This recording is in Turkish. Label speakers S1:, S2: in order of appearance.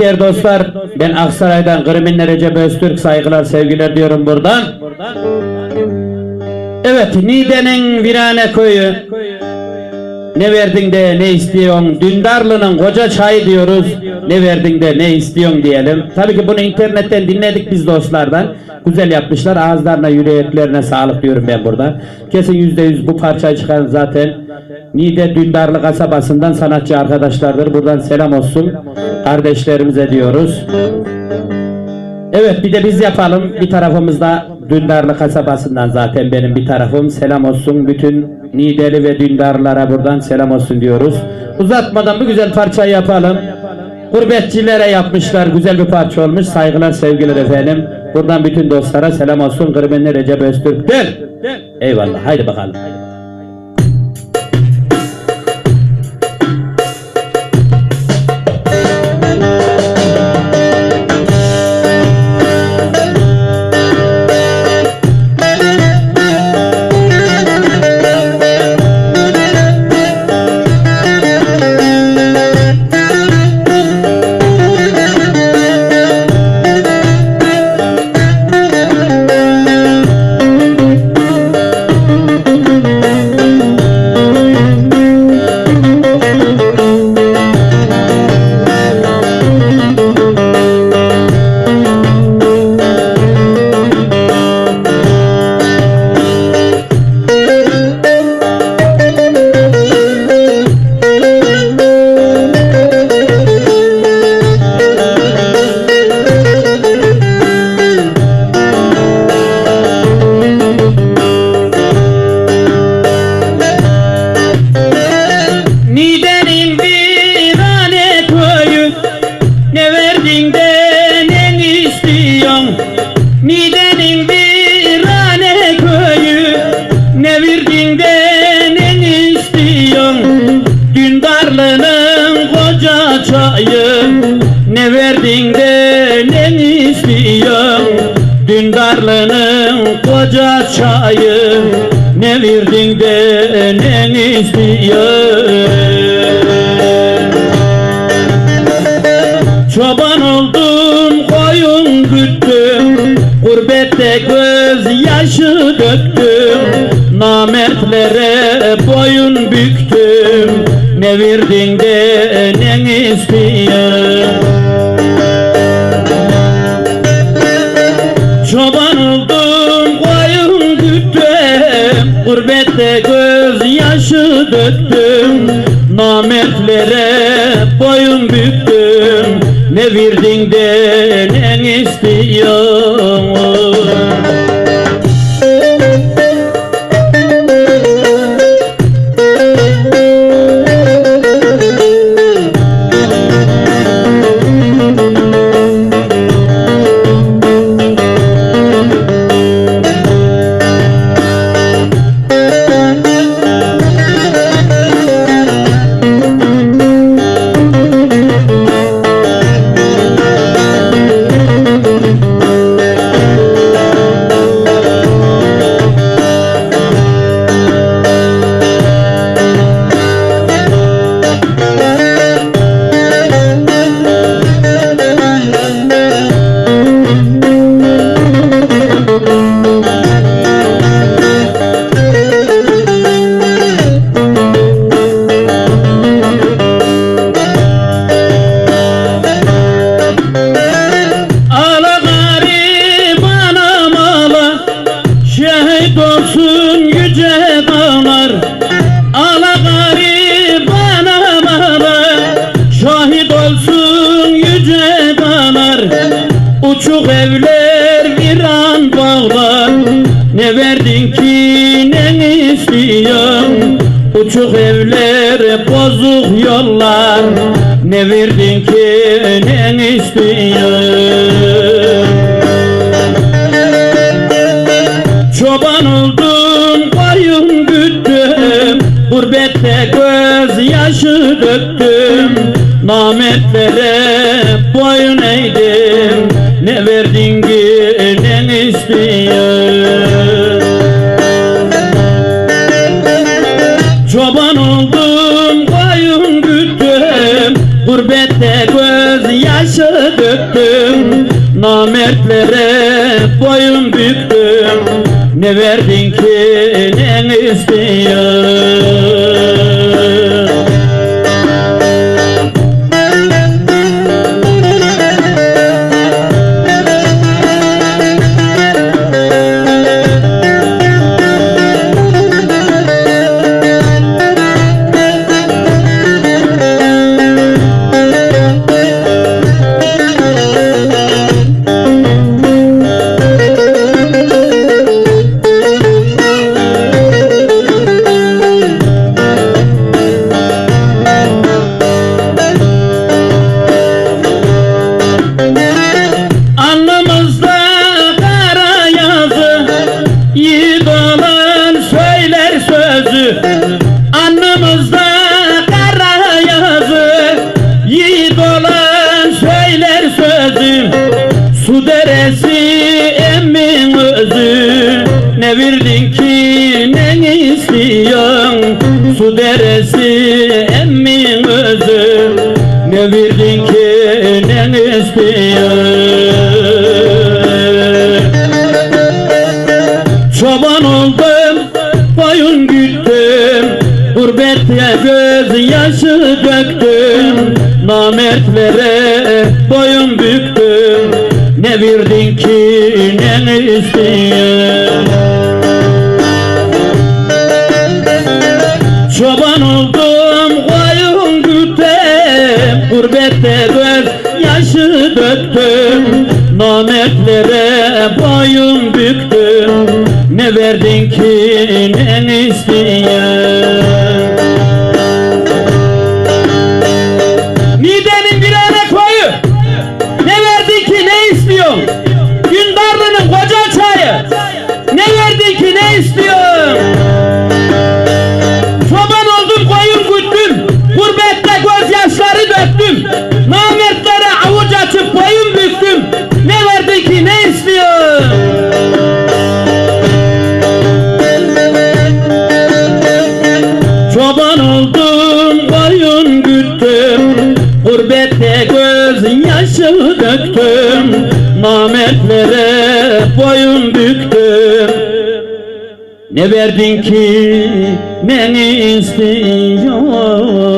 S1: Değerli dostlar, ben Aksaray'dan Kriminal Recep Öztürk saygılar sevgiler diyorum buradan. Evet, Niğde'nin Virane köyü. Ne verdin de ne istiyorsun? Dündarlı'nın koca çayı diyoruz. Ne verdin de ne istiyorsun diyelim. Tabii ki bunu internetten dinledik biz dostlardan. Güzel yapmışlar. Ağızlarına yüreklerine sağlık diyorum ben burada. Kesin yüzde yüz bu parçayı çıkan zaten Niğde Dündarlı kasabasından sanatçı arkadaşlardır. Buradan selam olsun. Kardeşlerimize diyoruz. Evet bir de biz yapalım. Bir tarafımızda Dündarlı kasabasından zaten benim bir tarafım. Selam olsun bütün Niğdeli ve Dündarlılara buradan selam olsun diyoruz. Uzatmadan bu güzel parçayı yapalım. Gurbetçilere yapmışlar. Güzel bir parça olmuş. Saygılar sevgiler efendim. Buradan bütün dostlara selam olsun. Kırmenli Recep Öztürk'ten. Eyvallah. Haydi bakalım. Dündarlının koca çayı Ne verdin de ne istiyorsun? Çoban oldum koyun güttüm Gurbette göz yaşı döktüm Namertlere boyun büktüm Ne verdin de ne istiyorsun Çoban oldum koyun güttüm Gurbette göz yaşı döktüm. Namertlere boyun büktüm Ne verdin de ne istiyorsun Olsun yüce dağlar. Ala gariban amala Şahit olsun yüce dağlar. Uçuk evler viran bağlar. Ne verdin ki ne istiyorsun? Uçuk evler bozuk yollar. Ne verdin ki ne istiyorsun oldum koyun güttüm Gurbette göz yaşı döktüm. Nametlere boyun eğdim Ne verdin ki ne istiyorsun Çoban oldum koyun güttüm Gurbette göz yaşı döktüm. Büktüm Ne verdin ki ne istiyorsun söyler sözü Alnımızda kara yazı. Yiğit olan söyler sözü. Su deresi emmin özü. Ne verdin ki ne istiyorsun? Su deresi Gurbette göz yaşı döktüm Namertlere boyun büktüm. Ne verdin ki ne istiyorsun Çoban oldum koyun güttüm Gurbette göz yaşı döktüm. Nametlere boyun büktüm Ne verdin ki ne istiyorsun oldum koyun güttüm Gurbette göz yaşı döktüm. Namertlere boyun büktüm. Ne verdin ki ne istiyor